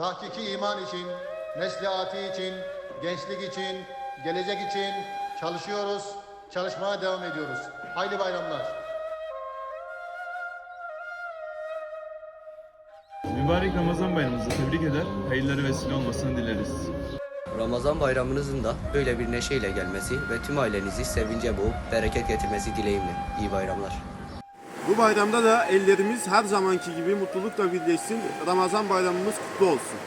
tahkiki iman için, nesli ati için, gençlik için, gelecek için çalışıyoruz, çalışmaya devam ediyoruz. Hayırlı bayramlar. Mübarek Ramazan bayramınızı tebrik eder, hayırlara vesile olmasını dileriz. Ramazan bayramınızın da böyle bir neşeyle gelmesi ve tüm ailenizi sevince boğup bereket getirmesi dileğimle. İyi bayramlar. Bu bayramda da ellerimiz her zamanki gibi mutlulukla birleşsin. Ramazan bayramımız kutlu olsun.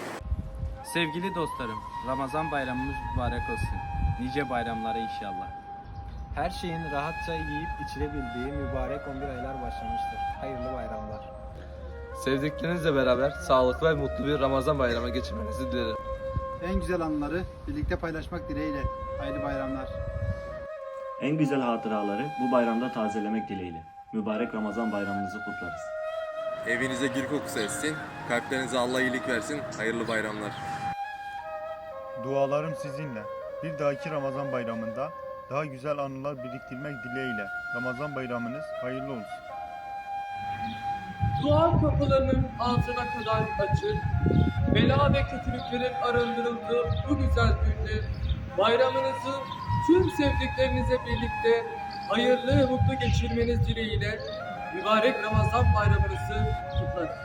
Sevgili dostlarım, Ramazan bayramımız mübarek olsun. Nice bayramlara inşallah. Her şeyin rahatça yiyip içilebildiği mübarek 11 aylar başlamıştır. Hayırlı bayramlar. Sevdiklerinizle beraber sağlıklı ve mutlu bir Ramazan bayramı geçirmenizi dilerim. En güzel anları birlikte paylaşmak dileğiyle. Hayırlı bayramlar. En güzel hatıraları bu bayramda tazelemek dileğiyle. Mübarek Ramazan bayramınızı kutlarız. Evinize gül kokusu etsin, kalplerinize Allah iyilik versin. Hayırlı bayramlar. Dualarım sizinle. Bir dahaki Ramazan bayramında daha güzel anılar biriktirmek dileğiyle. Ramazan bayramınız hayırlı olsun. Dua kapılarının altına kadar açık, bela ve kötülüklerin arındırıldığı bu güzel günde bayramınızı tüm sevdiklerinizle birlikte hayırlı ve mutlu geçirmeniz dileğiyle mübarek Ramazan bayramınızı kutlarım.